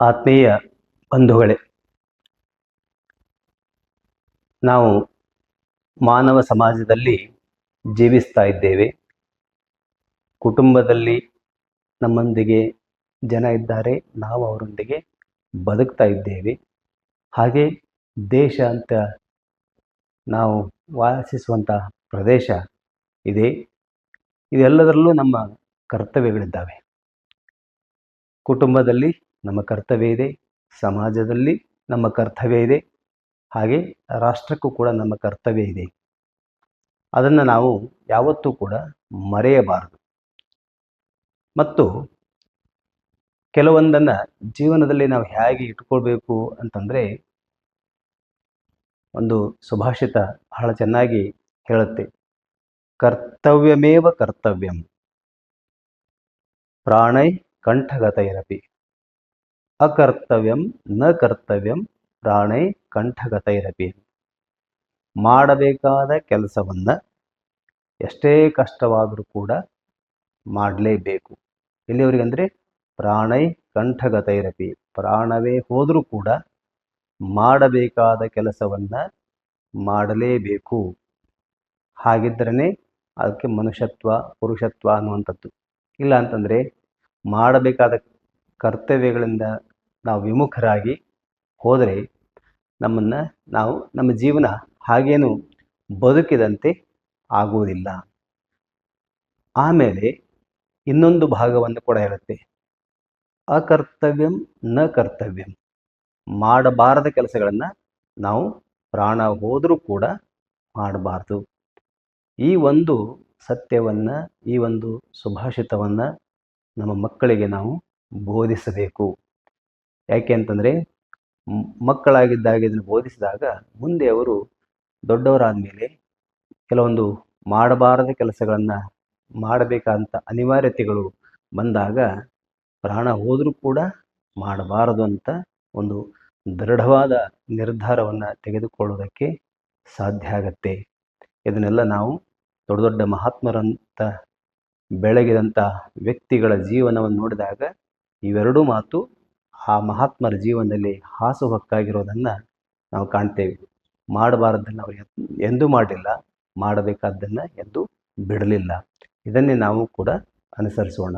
ಆತ್ಮೀಯ ಬಂಧುಗಳೇ, ನಾವು ಮಾನವ ಸಮಾಜದಲ್ಲಿ ಜೀವಿಸ್ತಾ ಇದ್ದೇವೆ. ಕುಟುಂಬದಲ್ಲಿ ನಮ್ಮೊಂದಿಗೆ ಜನ ಇದ್ದಾರೆ, ನಾವು ಅವರೊಂದಿಗೆ ಬದುಕ್ತಾ ಇದ್ದೇವೆ. ಹಾಗೆ ದೇಶ ಅಂತ ನಾವು ವಾಸಿಸುವಂತಹ ಪ್ರದೇಶ ಇದೆ. ಇದೆಲ್ಲದರಲ್ಲೂ ನಮ್ಮ ಕರ್ತವ್ಯಗಳಿದ್ದಾವೆ. ಕುಟುಂಬದಲ್ಲಿ ನಮ್ಮ ಕರ್ತವ್ಯ ಇದೆ, ಸಮಾಜದಲ್ಲಿ ನಮ್ಮ ಕರ್ತವ್ಯ ಇದೆ, ಹಾಗೆ ರಾಷ್ಟ್ರಕ್ಕೂ ಕೂಡ ನಮ್ಮ ಕರ್ತವ್ಯ ಇದೆ. ಅದನ್ನು ನಾವು ಯಾವತ್ತೂ ಕೂಡ ಮರೆಯಬಾರದು. ಮತ್ತು ಕೆಲವೊಂದನ್ನು ಜೀವನದಲ್ಲಿ ನಾವು ಹೇಗೆ ಇಟ್ಕೊಳ್ಬೇಕು ಅಂತಂದರೆ, ಒಂದು ಸುಭಾಷಿತ ಬಹಳ ಚೆನ್ನಾಗಿ ಹೇಳುತ್ತೆ. ಕರ್ತವ್ಯಮೇವ ಕರ್ತವ್ಯಂ. ಪ್ರಾಣೈ ಕಂಠಗತೈರಪಿ. ಅಕರ್ತವ್ಯಂ ನ ಕರ್ತವ್ಯಂ ಪ್ರಾಣೈ ಕಂಠಗತೈರಪಿ. ಮಾಡಬೇಕಾದ ಕೆಲಸವನ್ನು ಎಷ್ಟೇ ಕಷ್ಟವಾದರೂ ಕೂಡ ಮಾಡಲೇಬೇಕು. ಎಲ್ಲಿಯವರಿಗೆ ಅಂದರೆ ಪ್ರಾಣೈ ಕಂಠಗತೈರಪಿ, ಪ್ರಾಣವೇ ಹೋದರೂ ಕೂಡ ಮಾಡಬೇಕಾದ ಕೆಲಸವನ್ನು ಮಾಡಲೇಬೇಕು. ಹಾಗಿದ್ದರೇ ಅದಕ್ಕೆ ಮನುಷ್ಯತ್ವ, ಪುರುಷತ್ವ ಅನ್ನುವಂಥದ್ದು. ಇಲ್ಲ ಅಂತಂದರೆ ಮಾಡಬೇಕಾದ ಕರ್ತವ್ಯಗಳಿಂದ ನಾವು ವಿಮುಖರಾಗಿ ಹೋದರೆ ನಮ್ಮನ್ನು ನಾವು ನಮ್ಮ ಜೀವನ ಹಾಗೇನು ಬದುಕಿದಂತೆ ಆಗುವುದಿಲ್ಲ. ಆಮೇಲೆ ಇನ್ನೊಂದು ಭಾಗವನ್ನು ಕೂಡ ಹೇಳುತ್ತೆ. ಅಕರ್ತವ್ಯಂ ನ ಕರ್ತವ್ಯಂ. ಮಾಡಬಾರದ ಕೆಲಸಗಳನ್ನು ನಾವು ಪ್ರಾಣ ಹೋದರೂ ಕೂಡ ಮಾಡಬಾರ್ದು. ಈ ಒಂದು ಸತ್ಯವನ್ನು, ಈ ಒಂದು ಸುಭಾಷಿತವನ್ನು ನಮ್ಮ ಮಕ್ಕಳಿಗೆ ನಾವು ಬೋಧಿಸಬೇಕು. ಯಾಕೆ ಅಂತಂದರೆ ಮಕ್ಕಳಾಗಿದ್ದಾಗ ಇದನ್ನು ಬೋಧಿಸಿದಾಗ ಮುಂದೆ ಅವರು ದೊಡ್ಡವರಾದ ಮೇಲೆ ಕೆಲವೊಂದು ಮಾಡಬಾರದ ಕೆಲಸಗಳನ್ನು ಮಾಡಬೇಕಾದಂಥ ಅನಿವಾರ್ಯತೆಗಳು ಬಂದಾಗ ಪ್ರಾಣ ಹೋದರೂ ಕೂಡ ಮಾಡಬಾರದು ಅಂತ ಒಂದು ದೃಢವಾದ ನಿರ್ಧಾರವನ್ನು ತೆಗೆದುಕೊಳ್ಳೋದಕ್ಕೆ ಸಾಧ್ಯ ಆಗತ್ತೆ. ಇದನ್ನೆಲ್ಲ ನಾವು ದೊಡ್ಡ ದೊಡ್ಡ ಮಹಾತ್ಮರಂತ ಬೆಳಗಿದಂಥ ವ್ಯಕ್ತಿಗಳ ಜೀವನವನ್ನು ನೋಡಿದಾಗ ಇವೆರಡೂ ಮಾತು ಆ ಮಹಾತ್ಮರ ಜೀವನದಲ್ಲಿ ಹಾಸುಹೊಕ್ಕಾಗಿರೋದನ್ನು ನಾವು ಕಾಣ್ತೇವೆ. ಮಾಡಬಾರದನ್ನು ಅವರು ಎಂದೂ ಮಾಡಲಿಲ್ಲ ಮಾಡಬೇಕಾದ್ದನ್ನು ಎಂದೂ ಬಿಡಲಿಲ್ಲ. ಇದನ್ನೇ ನಾವು ಕೂಡ ಅನುಸರಿಸೋಣ.